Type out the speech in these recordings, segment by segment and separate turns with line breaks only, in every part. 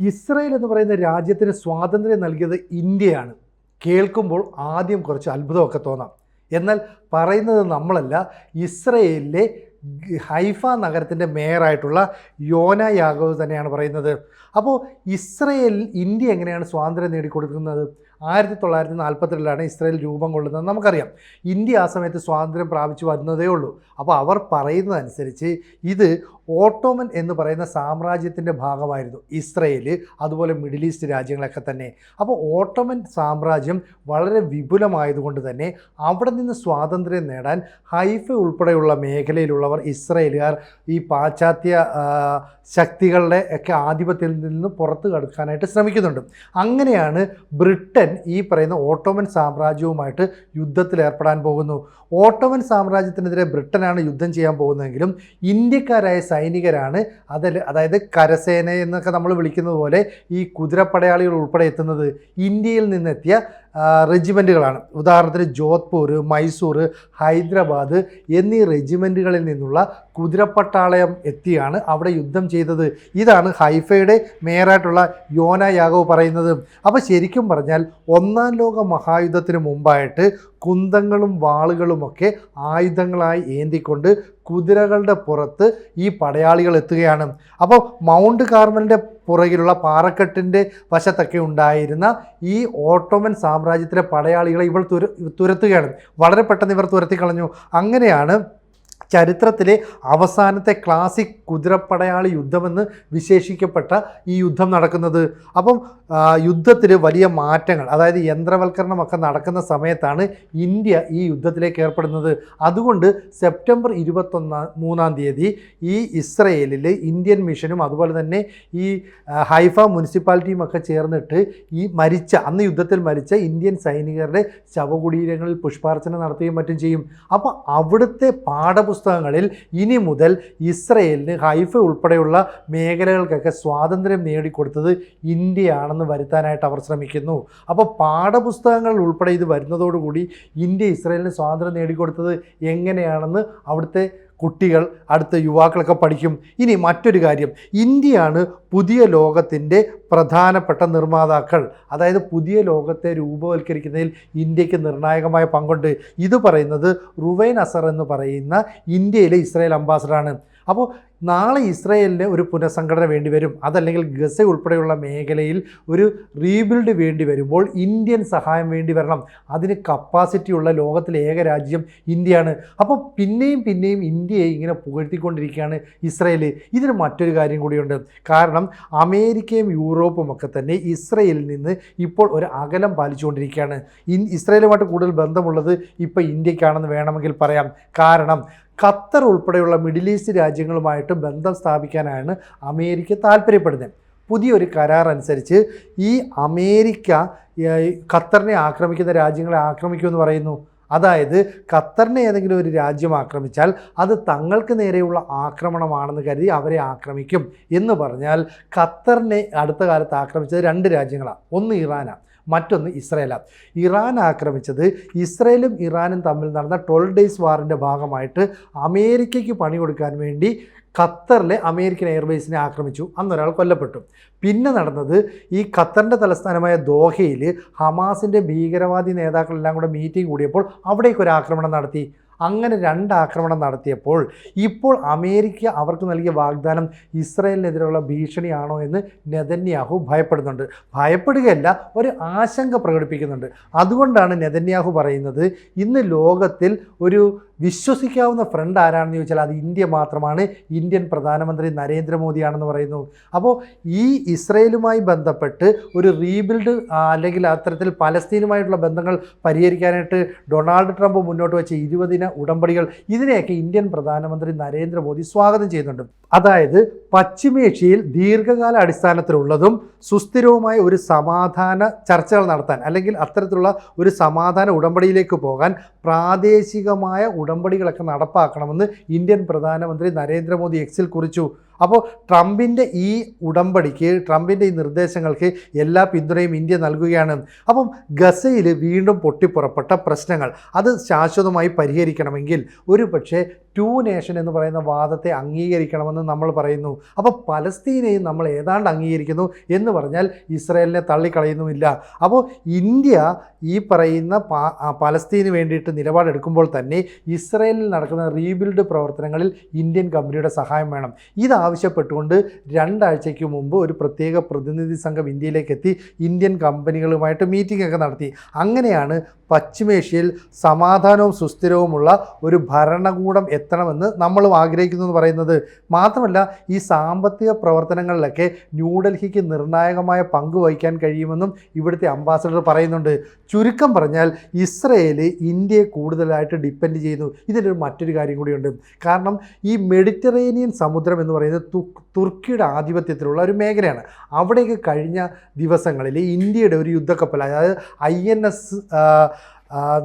Israel എന്ന് പറയുന്ന രാജ്യത്തിന് സ്വാതന്ത്ര്യം നൽകിയത് ഇന്ത്യയാണ്. കേൾക്കുമ്പോൾ ആദ്യം കുറച്ച് അത്ഭുതമൊക്കെ തോന്നാം. എന്നാൽ പറയുന്നത് നമ്മളല്ല ഇസ്രയേലിലെ ഹൈഫ നഗരത്തിന്റെ മേയറായിട്ടുള്ള യോന യാഗവ് തന്നെയാണ് പറയുന്നത്. അപ്പോൾ ഇസ്രയേൽ ഇന്ത്യ എങ്ങനെയാണ് സ്വാതന്ത്ര്യം നേടിക്കൊടുക്കുന്നത്? ആയിരത്തി തൊള്ളായിരത്തി നാൽപ്പത്തിരണ്ടിലാണ് ഇസ്രായേൽ രൂപം കൊള്ളുന്നത് നമുക്കറിയാം. ഇന്ത്യ ആ സമയത്ത് സ്വാതന്ത്ര്യം പ്രാപിച്ചു വരുന്നതേ ഉള്ളൂ. അപ്പോൾ അവർ പറയുന്നതനുസരിച്ച് ഇത് ഓട്ടോമൻ എന്ന് പറയുന്ന സാമ്രാജ്യത്തിന്റെ ഭാഗമായിരുന്നു. ഇസ്രയേൽ അതുപോലെ മിഡിൽ ഈസ്റ്റ് രാജ്യങ്ങളൊക്കെ തന്നെ. അപ്പോൾ ഓട്ടോമൻ സാമ്രാജ്യം വളരെ വിപുലമായതുകൊണ്ട് തന്നെ അവിടെ നിന്ന് സ്വാതന്ത്ര്യം നേടാൻ ഹൈഫ ഉൾപ്പെടെയുള്ള മേഖലയിലുള്ളവർ ഇസ്രയേലുകാർ ഈ പാശ്ചാത്യ ശക്തികളുടെ ഒക്കെ ആധിപത്യത്തിൽ നിന്ന് പുറത്തു കടക്കാനായിട്ട് ശ്രമിക്കുന്നുണ്ട്. അങ്ങനെയാണ് ബ്രിട്ടൻ ഈ പറയുന്ന ഓട്ടോമൻ സാമ്രാജ്യവുമായിട്ട് യുദ്ധത്തിൽ ഏർപ്പെടാൻ പോകുന്നു. ഓട്ടോമൻ സാമ്രാജ്യത്തിനെതിരെ ബ്രിട്ടനാണ് യുദ്ധം ചെയ്യാൻ പോകുന്നതെങ്കിലും ഇന്ത്യക്കാരായ സൈനികരാണ് അതിൽ അതായത് കരസേന എന്നൊക്കെ നമ്മൾ വിളിക്കുന്നത് പോലെ ഈ കുതിരപ്പടയാളികൾ ഉൾപ്പെടെ എത്തുന്നത്. ഇന്ത്യയിൽ നിന്നെത്തിയ റെജിമെന്റുകളാണ് ഉദാഹരണത്തിന് ജോധ്പൂർ മൈസൂർ ഹൈദരാബാദ് എന്നീ റെജിമെന്റുകളിൽ നിന്നുള്ള കുതിരപ്പട്ടാളയം എത്തിയാണ് അവിടെ യുദ്ധം ചെയ്തത്. ഇതാണ് ഹൈഫയുടെ മേയറായിട്ടുള്ള യോന യാഗവ് പറയുന്നത്. അപ്പോൾ ശരിക്കും പറഞ്ഞാൽ ഒന്നാം ലോക മഹായുദ്ധത്തിന് മുമ്പായിട്ട് കുന്തങ്ങളും വാളുകളുമൊക്കെ ആയുധങ്ങളായി ഏന്തിക്കൊണ്ട് കുതിരകളുടെ പുറത്ത് ഈ പടയാളികൾ എത്തുകയാണ്. അപ്പോൾ മൗണ്ട് കാർമലിന്റെ പുറകിലുള്ള പാറക്കെട്ടിന്റെ വശത്തൊക്കെ ഉണ്ടായിരുന്ന ഈ ഓട്ടോമൻ സാമ്രാജ്യത്തിലെ പടയാളികളെ ഇവൾ തുര തുരത്തുകയാണ്. വളരെ പെട്ടെന്ന് ഇവർ തുരത്തി കളഞ്ഞു അങ്ങനെയാണ് ചരിത്രത്തിലെ അവസാനത്തെ ക്ലാസിക് കുതിരപ്പടയാളി യുദ്ധമെന്ന് വിശേഷിക്കപ്പെട്ട ഈ യുദ്ധം നടക്കുന്നത്. അപ്പം യുദ്ധത്തിൽ വലിയ മാറ്റങ്ങൾ അതായത് യന്ത്രവൽക്കരണമൊക്കെ നടക്കുന്ന സമയത്താണ് ഇന്ത്യ ഈ യുദ്ധത്തിലേക്ക് ഏർപ്പെടുന്നത്. അതുകൊണ്ട് സെപ്റ്റംബർ ഇരുപത്തൊന്നാം മൂന്നാം തീയതി ഈ ഇസ്രയേലിൽ ഇന്ത്യൻ മിഷനും അതുപോലെ തന്നെ ഈ ഹൈഫ മുനിസിപ്പാലിറ്റിയും ഒക്കെ ചേർന്നിട്ട് ഈ മരിച്ച അന്ന് യുദ്ധത്തിൽ മരിച്ച ഇന്ത്യൻ സൈനികരുടെ ശവകുടീരങ്ങളിൽ പുഷ്പാർച്ചന നടത്തുകയും മറ്റും ചെയ്യും. അപ്പോൾ അവിടുത്തെ പാഠപുസ്തകങ്ങളിൽ ഇനി മുതൽ ഇസ്രയേലിന് ഹൈഫ ഉൾപ്പെടെയുള്ള മേഖലകൾക്കൊക്കെ സ്വാതന്ത്ര്യം നേടിക്കൊടുത്തത് ഇന്ത്യയാണെന്ന് വരുത്താനായിട്ട് അവർ ശ്രമിക്കുന്നു. അപ്പോൾ പാഠപുസ്തകങ്ങൾ ഉൾപ്പെടെ ഇത് വരുന്നതോടുകൂടി ഇന്ത്യ ഇസ്രയേലിന് സ്വാതന്ത്ര്യം നേടിക്കൊടുത്തത് എങ്ങനെയാണെന്ന് അവിടുത്തെ കുട്ടികൾ അടുത്ത യുവാക്കളൊക്കെ പഠിക്കും. ഇനി മറ്റൊരു കാര്യം. ഇന്ത്യയാണ് പുതിയ ലോകത്തിന്റെ പ്രധാനപ്പെട്ട നിർമ്മാതാക്കൾ. അതായത് പുതിയ ലോകത്തെ രൂപവൽക്കരിക്കുന്നതിൽ ഇന്ത്യയ്ക്ക് നിർണായകമായ പങ്കുണ്ട്. ഇത് പറയുന്നത് റുവൈൻ അസർ എന്ന് പറയുന്ന ഇന്ത്യയിലെ ഇസ്രായേൽ അംബാസഡറാണ്. അപ്പോൾ നാളെ ഇസ്രയേലിന് ഒരു പുനഃസംഘടന വേണ്ടി വരും. അതല്ലെങ്കിൽ ഗസ ഉൾപ്പെടെയുള്ള മേഖലയിൽ ഒരു റീബിൽഡ് വേണ്ടി വരുമ്പോൾ ഇന്ത്യൻ സഹായം വേണ്ടി വരണം. അതിന് കപ്പാസിറ്റി ഉള്ള ലോകത്തിലെ ഏക രാജ്യം ഇന്ത്യയാണ്. അപ്പോൾ പിന്നെയും പിന്നെയും ഇന്ത്യയെ ഇങ്ങനെ പുകഴ്ത്തിക്കൊണ്ടിരിക്കുകയാണ് ഇസ്രയേൽ. ഇതിന് മറ്റൊരു കാര്യം കൂടിയുണ്ട്. കാരണം അമേരിക്കയും യൂറോപ്പും ഒക്കെ തന്നെ ഇസ്രയേലിൽ നിന്ന് ഇപ്പോൾ ഒരു അകലം പാലിച്ചുകൊണ്ടിരിക്കുകയാണ്. ഇൻ ഇസ്രയേലുമായിട്ട് കൂടുതൽ ബന്ധമുള്ളത് ഇപ്പോൾ ഇന്ത്യക്കാണെന്ന് വേണമെങ്കിൽ പറയാം. കാരണം ഖത്തർ ഉൾപ്പെടെയുള്ള മിഡിൽ ഈസ്റ്റ് രാജ്യങ്ങളുമായിട്ട് ബന്ധം സ്ഥാപിക്കാനാണ് അമേരിക്ക താല്പര്യപ്പെടുന്നത്. പുതിയൊരു കരാർ അനുസരിച്ച് ഈ അമേരിക്ക ഖത്തറിനെ ആക്രമിക്കുന്ന രാജ്യങ്ങളെ ആക്രമിക്കുമെന്ന് പറയുന്നു. അതായത് ഖത്തറിനെ ഏതെങ്കിലും ഒരു രാജ്യം ആക്രമിച്ചാൽ അത് തങ്ങൾക്ക് നേരെയുള്ള ആക്രമണമാണെന്ന് കരുതി അവരെ ആക്രമിക്കും എന്ന് പറഞ്ഞാൽ ഖത്തറിനെ അടുത്ത കാലത്ത് ആക്രമിച്ചത് രണ്ട് രാജ്യങ്ങളാണ് ഒന്ന് ഇറാനാണ് മറ്റൊന്ന് ഇസ്രയേലാണ്. ഇറാൻ ആക്രമിച്ചത് ഇസ്രയേലും ഇറാനും തമ്മിൽ നടന്ന ട്വൽവ് ഡേയ്സ് വാറിന്റെ ഭാഗമായിട്ട് അമേരിക്കയ്ക്ക് പണി കൊടുക്കാൻ വേണ്ടി ഖത്തറിലെ അമേരിക്കൻ എയർബേസിനെ ആക്രമിച്ചു. അന്നൊരാൾ കൊല്ലപ്പെട്ടു. പിന്നെ നടന്നത് ഈ ഖത്തറിന്റെ തലസ്ഥാനമായ ദോഹയിൽ ഹമാസിന്റെ ഭീകരവാദി നേതാക്കളെല്ലാം കൂടെ മീറ്റിംഗ് കൂടിയപ്പോൾ അവിടേക്കൊരു ആക്രമണം നടത്തി. അങ്ങനെ രണ്ട് ആക്രമണം നടത്തിയപ്പോൾ ഇപ്പോൾ അമേരിക്ക അവർക്ക് നൽകിയ വാഗ്ദാനം ഇസ്രയേലിനെതിരെയുള്ള ഭീഷണിയാണോ എന്ന് നെതന്യാഹു ഭയപ്പെടുന്നുണ്ട്. ഭയപ്പെടുകയല്ല ഒരു ആശങ്ക പ്രകടിപ്പിക്കുന്നുണ്ട്. അതുകൊണ്ടാണ് നെതന്യാഹു പറയുന്നത് ഇന്ന് ലോകത്തിൽ ഒരു വിശ്വസിക്കാവുന്ന ഫ്രണ്ട് ആരാണെന്ന് ചോദിച്ചാൽ അത് ഇന്ത്യ മാത്രമാണ്. ഇന്ത്യൻ പ്രധാനമന്ത്രി നരേന്ദ്രമോദിയാണെന്ന് പറയുന്നു. അപ്പോൾ ഈ ഇസ്രയേലുമായി ബന്ധപ്പെട്ട് ഒരു റീബിൽഡ് അല്ലെങ്കിൽ അത്തരത്തിൽ പലസ്തീനുമായിട്ടുള്ള ബന്ധങ്ങൾ പരിഹരിക്കാനായിട്ട് ഡൊണാൾഡ് ട്രംപ് മുന്നോട്ട് വെച്ച ഇരുപതിന ഉടമ്പടികൾ ഇതിനെയൊക്കെ ഇന്ത്യൻ പ്രധാനമന്ത്രി നരേന്ദ്രമോദി സ്വാഗതം ചെയ്യുന്നുണ്ട്. അതായത് പശ്ചിമേഷ്യയിൽ ദീർഘകാല അടിസ്ഥാനത്തിലുള്ളതും സുസ്ഥിരവുമായ ഒരു സമാധാന ചർച്ചകൾ നടത്താൻ അല്ലെങ്കിൽ അത്തരത്തിലുള്ള ഒരു സമാധാന ഉടമ്പടിയിലേക്ക് പോകാൻ പ്രാദേശികമായ ഉടമ്പടികളൊക്കെ നടപ്പാക്കണമെന്ന് ഇന്ത്യൻ പ്രധാനമന്ത്രി നരേന്ദ്രമോദി എക്സിൽ കുറിച്ചു. അപ്പോൾ ട്രംപിന്റെ ഈ ഉടമ്പടിക്ക് ട്രംപിന്റെ ഈ നിർദ്ദേശങ്ങൾക്ക് എല്ലാ പിന്തുണയും ഇന്ത്യ നൽകുകയാണ്. അപ്പം ഗസയിൽ വീണ്ടും പൊട്ടിപ്പുറപ്പെട്ട പ്രശ്നങ്ങൾ അത് ശാശ്വതമായി പരിഹരിക്കണമെങ്കിൽ ഒരു പക്ഷേ ടു നേഷൻ എന്ന് പറയുന്ന വാദത്തെ അംഗീകരിക്കണമെന്ന് നമ്മൾ പറയുന്നു. അപ്പോൾ പലസ്തീനെയും നമ്മൾ ഏതാണ്ട് അംഗീകരിക്കുന്നു എന്ന് പറഞ്ഞാൽ ഇസ്രയേലിനെ തള്ളിക്കളയുന്നുമില്ല. അപ്പോൾ ഇന്ത്യ ഈ പറയുന്ന പലസ്തീന് വേണ്ടിയിട്ട് നിലപാടെടുക്കുമ്പോൾ തന്നെ ഇസ്രയേലിൽ നടക്കുന്ന റീബിൽഡ് പ്രവർത്തനങ്ങളിൽ ഇന്ത്യൻ കമ്പനിയുടെ സഹായം വേണം. ഇതാവശ്യപ്പെട്ടുകൊണ്ട് രണ്ടാഴ്ചയ്ക്ക് മുമ്പ് ഒരു പ്രത്യേക പ്രതിനിധി സംഘം ഇന്ത്യയിലേക്ക് എത്തി ഇന്ത്യൻ കമ്പനികളുമായിട്ട് മീറ്റിംഗ് ഒക്കെ നടത്തി. അങ്ങനെയാണ് പശ്ചിമേഷ്യയിൽ സമാധാനവും സുസ്ഥിരവുമുള്ള ഒരു ഭരണകൂടം എത്തണമെന്ന് നമ്മളും ആഗ്രഹിക്കുന്നു എന്ന് പറയുന്നത്. മാത്രമല്ല ഈ സാമ്പത്തിക പ്രവർത്തനങ്ങളിലൊക്കെ ന്യൂഡൽഹിക്ക് നിർണായകമായ പങ്ക് വഹിക്കാൻ കഴിയുമെന്നും ഇവിടുത്തെ അംബാസഡർ പറയുന്നുണ്ട്. ചുരുക്കം പറഞ്ഞാൽ ഇസ്രയേൽ ഇന്ത്യയെ കൂടുതലായിട്ട് ഡിപ്പെൻഡ് ചെയ്യുന്നു. ഇതിന്റെ മറ്റൊരു കാര്യം കൂടിയുണ്ട്. കാരണം ഈ മെഡിറ്ററേനിയൻ സമുദ്രം എന്ന് പറയുന്നത് തു തുർക്കിയുടെ ആധിപത്യത്തിലുള്ള ഒരു മേഖലയാണ്. അവിടേക്ക് കഴിഞ്ഞ ദിവസങ്ങളിൽ ഇന്ത്യയുടെ ഒരു യുദ്ധക്കപ്പൽ അതായത് ഐ എൻ എസ്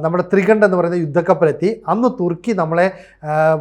നമ്മുടെ ത്രികണ്ഡ് എന്ന് പറയുന്ന യുദ്ധക്കപ്പലെത്തി. അന്ന് തുർക്കി നമ്മളെ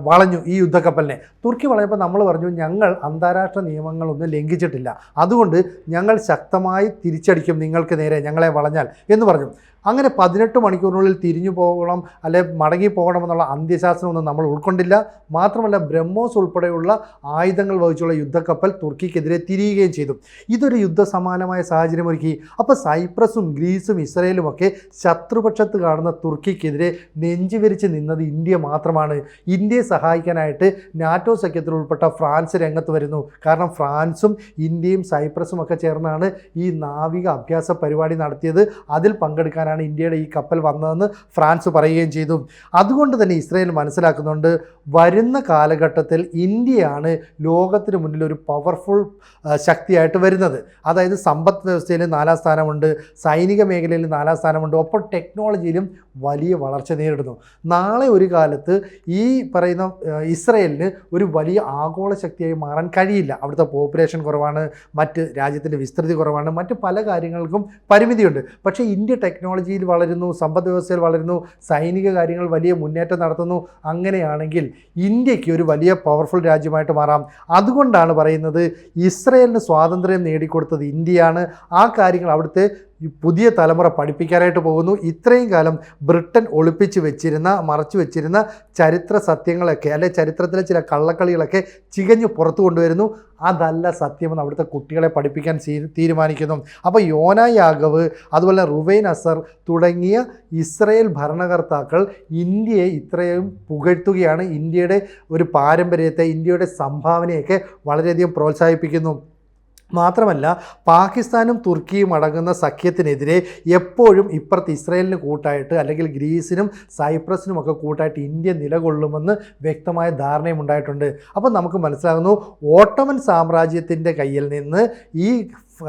വളഞ്ഞു ഈ യുദ്ധക്കപ്പലിനെ. തുർക്കി വളഞ്ഞപ്പോൾ നമ്മൾ പറഞ്ഞു ഞങ്ങൾ അന്താരാഷ്ട്ര നിയമങ്ങളൊന്നും ലംഘിച്ചിട്ടില്ല. അതുകൊണ്ട് ഞങ്ങൾ ശക്തമായി തിരിച്ചടിക്കും നിങ്ങൾക്ക് നേരെ ഞങ്ങളെ വളഞ്ഞാൽ എന്ന് പറഞ്ഞു. അങ്ങനെ പതിനെട്ട് മണിക്കൂറിനുള്ളിൽ തിരിഞ്ഞു പോകണം അല്ലെ മടങ്ങി പോകണമെന്നുള്ള അന്ത്യശാസനമൊന്നും നമ്മൾ ഉൾക്കൊണ്ടില്ല. മാത്രമല്ല ബ്രഹ്മോസ് ഉൾപ്പെടെയുള്ള ആയുധങ്ങൾ വഹിച്ചുള്ള യുദ്ധക്കപ്പൽ തുർക്കിക്കെതിരെ തിരിയുകയും ചെയ്തു. ഇതൊരു യുദ്ധസമാനമായ സാഹചര്യം ഒരുക്കി അപ്പോൾ സൈപ്രസും ഗ്രീസും ഇസ്രയേലും ഒക്കെ ശത്രുപക്ഷത്ത് കാണുന്ന തുർക്കിക്കെതിരെ നെഞ്ചുവിരിച്ച് നിന്നത് ഇന്ത്യ മാത്രമാണ്. ഇന്ത്യയെ സഹായിക്കാനായിട്ട് നാറ്റോ സഖ്യത്തിൽ ഉൾപ്പെട്ട ഫ്രാൻസ് രംഗത്ത് വരുന്നു. കാരണം ഫ്രാൻസും ഇന്ത്യയും സൈപ്രസും ഒക്കെ ചേർന്നാണ് ഈ നാവിക അഭ്യാസ പരിപാടി നടത്തിയത്. അതിൽ പങ്കെടുക്കാനാണ് ഇന്ത്യയുടെ ഈ കപ്പൽ വന്നതെന്ന് ഫ്രാൻസ് പറയുകയും ചെയ്തു. അതുകൊണ്ട് തന്നെ ഇസ്രയേൽ മനസ്സിലാക്കുന്നുണ്ട് വരുന്ന കാലഘട്ടത്തിൽ ഇന്ത്യയാണ് ലോകത്തിന് മുന്നിൽ ഒരു പവർഫുൾ ശക്തിയായിട്ട് വരുന്നത്. അതായത് സമ്പദ് വ്യവസ്ഥയിൽ നാലാം സ്ഥാനമുണ്ട് സൈനിക മേഖലയിൽ നാലാം സ്ഥാനമുണ്ട് ഒപ്പം ടെക്നോളജിയിലും വലിയ വളർച്ച നേരിടുന്നു. നാളെ ഒരു കാലത്ത് ഈ പറയുന്ന ഇസ്രയേലിന് ഒരു വലിയ ആഗോള ശക്തിയായി മാറാൻ കഴിയില്ല. അവിടുത്തെ പോപ്പുലേഷൻ കുറവാണ് മറ്റ് രാജ്യത്തിന്റെ വിസ്തൃതി കുറവാണ് മറ്റ് പല കാര്യങ്ങൾക്കും പരിമിതിയുണ്ട്. പക്ഷേ ഇന്ത്യ ടെക്നോളജിയിൽ വളരുന്നു സമ്പദ് വ്യവസ്ഥയിൽ വളരുന്നു സൈനിക കാര്യങ്ങൾ വലിയ മുന്നേറ്റം നടത്തുന്നു. അങ്ങനെയാണെങ്കിൽ ഇന്ത്യയ്ക്ക് ഒരു വലിയ പവർഫുൾ രാജ്യമായിട്ട് മാറാം. അതുകൊണ്ടാണ് പറയുന്നത് ഇസ്രയേലിന് സ്വാതന്ത്ര്യം നേടിക്കൊടുത്തത് ഇന്ത്യയാണ്. ആ കാര്യങ്ങൾ അവിടുത്തെ ഈ പുതിയ തലമുറ പഠിപ്പിക്കാനായിട്ട് പോകുന്നു. ഇത്രയും കാലം ബ്രിട്ടൻ ഒളിപ്പിച്ച് വെച്ചിരുന്ന മറച്ചു വെച്ചിരുന്ന ചരിത്ര സത്യങ്ങളൊക്കെ അല്ലെ ചരിത്രത്തിലെ ചില കള്ളക്കളികളൊക്കെ ചികഞ്ഞു പുറത്തു കൊണ്ടുവരുന്നു. അതല്ല സത്യമെന്ന് അവിടുത്തെ കുട്ടികളെ പഠിപ്പിക്കാൻ തീരുമാനിക്കുന്നു. അപ്പോൾ യോന യാഗവ് അതുപോലെ റുവൈൻ അസർ തുടങ്ങിയ ഇസ്രയേൽ ഭരണകർത്താക്കൾ ഇന്ത്യയെ ഇത്രയും പുകഴ്ത്തുകയാണ്. ഇന്ത്യയുടെ ഒരു പാരമ്പര്യത്തെ ഇന്ത്യയുടെ സംഭാവനയൊക്കെ വളരെയധികം പ്രോത്സാഹിപ്പിക്കുന്നു. മാത്രമല്ല പാകിസ്ഥാനും തുർക്കിയും അടങ്ങുന്ന സഖ്യത്തിനെതിരെ എപ്പോഴും ഇപ്പുറത്ത് ഇസ്രയേലിന് കൂട്ടായിട്ട് അല്ലെങ്കിൽ ഗ്രീസിനും സൈപ്രസിനും ഒക്കെ കൂട്ടായിട്ട് ഇന്ത്യ നിലകൊള്ളുമെന്ന് വ്യക്തമായ ധാരണയും ഉണ്ടായിട്ടുണ്ട്. അപ്പോൾ നമുക്ക് മനസ്സിലാകുന്നു ഓട്ടോമൻ സാമ്രാജ്യത്തിന്റെ കയ്യിൽ നിന്ന് ഈ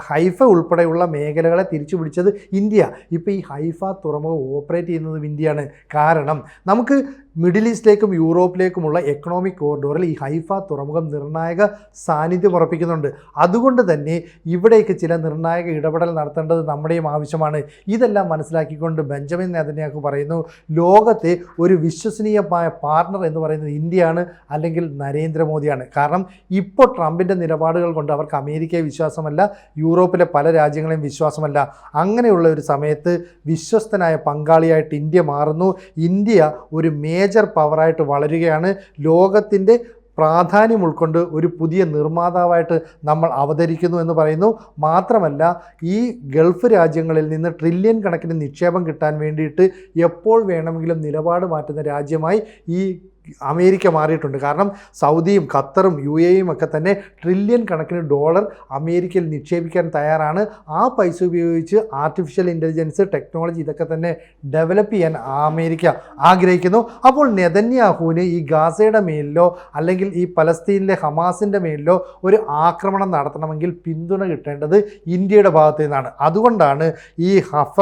ഹൈഫ ഉൾപ്പെടെയുള്ള മേഖലകളെ തിരിച്ചു പിടിച്ചത് ഇന്ത്യ. ഇപ്പോൾ ഈ ഹൈഫ തുറമുഖം ഓപ്പറേറ്റ് ചെയ്യുന്നതും ഇന്ത്യയാണ്. കാരണം നമുക്ക് മിഡിൽ ഈസ്റ്റിലേക്കും യൂറോപ്പിലേക്കുമുള്ള എക്കണോമിക് കോറിഡോറിൽ ഈ ഹൈഫ തുറമുഖം നിർണായക സാന്നിധ്യം ഉറപ്പിക്കുന്നുണ്ട്. അതുകൊണ്ട് തന്നെ ഇവിടേക്ക് ചില നിർണായക ഇടപെടൽ നടത്തേണ്ടത് നമ്മുടെയും ആവശ്യമാണ്. ഇതെല്ലാം മനസ്സിലാക്കിക്കൊണ്ട് ബെഞ്ചമിൻ നെതന്യാഹു പറയുന്നു ലോകത്തെ ഒരു വിശ്വസനീയമായ പാർട്ണർ എന്ന് പറയുന്നത് ഇന്ത്യയാണ് അല്ലെങ്കിൽ നരേന്ദ്രമോദിയാണ്. കാരണം ഇപ്പോൾ ട്രംപിന്റെ നിലപാടുകൾ കൊണ്ട് അവർക്ക് അമേരിക്കയെ വിശ്വാസമല്ല യൂറോപ്പിലെ പല രാജ്യങ്ങളെയും വിശ്വാസമല്ല. അങ്ങനെയുള്ള ഒരു സമയത്ത് വിശ്വസ്തനായ പങ്കാളിയായിട്ട് ഇന്ത്യ മാറുന്നു. ഇന്ത്യ ഒരു മേജർ പവറായിട്ട് വളരുകയാണ്. ലോകത്തിന്റെ പ്രാധാന്യം ഉൾക്കൊണ്ട് ഒരു പുതിയ നിർമ്മാതാവായിട്ട് നമ്മൾ അവതരിക്കുന്നു എന്ന് പറയുന്നു. മാത്രമല്ല ഈ ഗൾഫ് രാജ്യങ്ങളിൽ നിന്ന് ട്രില്യൺ കണക്കിന് നിക്ഷേപം കിട്ടാൻ വേണ്ടിയിട്ട് എപ്പോൾ വേണമെങ്കിലും നിലപാട് മാറ്റുന്ന രാജ്യമായി ഈ അമേരിക്ക മാറിയിട്ടുണ്ട്. കാരണം സൗദിയും ഖത്തറും യു എയും ഒക്കെ തന്നെ ട്രില്യൺ കണക്കിന് ഡോളർ അമേരിക്കയിൽ നിക്ഷേപിക്കാൻ തയ്യാറാണ്. ആ പൈസ ഉപയോഗിച്ച് ആർട്ടിഫിഷ്യൽ ഇന്റലിജൻസ് ടെക്നോളജി ഇതൊക്കെ തന്നെ ഡെവലപ്പ് ചെയ്യാൻ അമേരിക്ക ആഗ്രഹിക്കുന്നു. അപ്പോൾ നെതന്യാഹുവിന് ഈ ഗാസയുടെ മേലിലോ അല്ലെങ്കിൽ ഈ പലസ്തീനിലെ ഹമാസിന്റെ മേലിലോ ഒരു ആക്രമണം നടത്തണമെങ്കിൽ പിന്തുണ കിട്ടേണ്ടത് ഇന്ത്യയുടെ ഭാഗത്തു നിന്നാണ്. അതുകൊണ്ടാണ് ഈ ഹഫ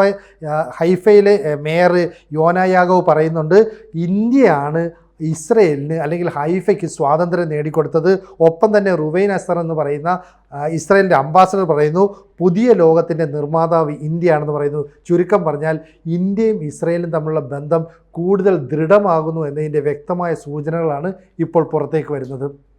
ഹൈഫയിലെ മേയർ യോനായാഗവ് പറയുന്നുണ്ട് ഇന്ത്യയാണ് ഇസ്രയേലിന് അല്ലെങ്കിൽ ഹൈഫയ്ക്ക് സ്വാതന്ത്ര്യം നേടിക്കൊടുത്തത് ഒപ്പം തന്നെ റുവൈൻ അസർ എന്ന് പറയുന്ന ഇസ്രയേലിന്റെ അംബാസഡർ പറയുന്നു പുതിയ ലോകത്തിന്റെ നിർമ്മാതാവ് ഇന്ത്യയാണെന്ന് പറയുന്നു. ചുരുക്കം പറഞ്ഞാൽ ഇന്ത്യയും ഇസ്രയേലും തമ്മിലുള്ള ബന്ധം കൂടുതൽ ദൃഢമാകുന്നു എന്നതിന്റെ വ്യക്തമായ സൂചനകളാണ് ഇപ്പോൾ പുറത്തേക്ക് വരുന്നത്.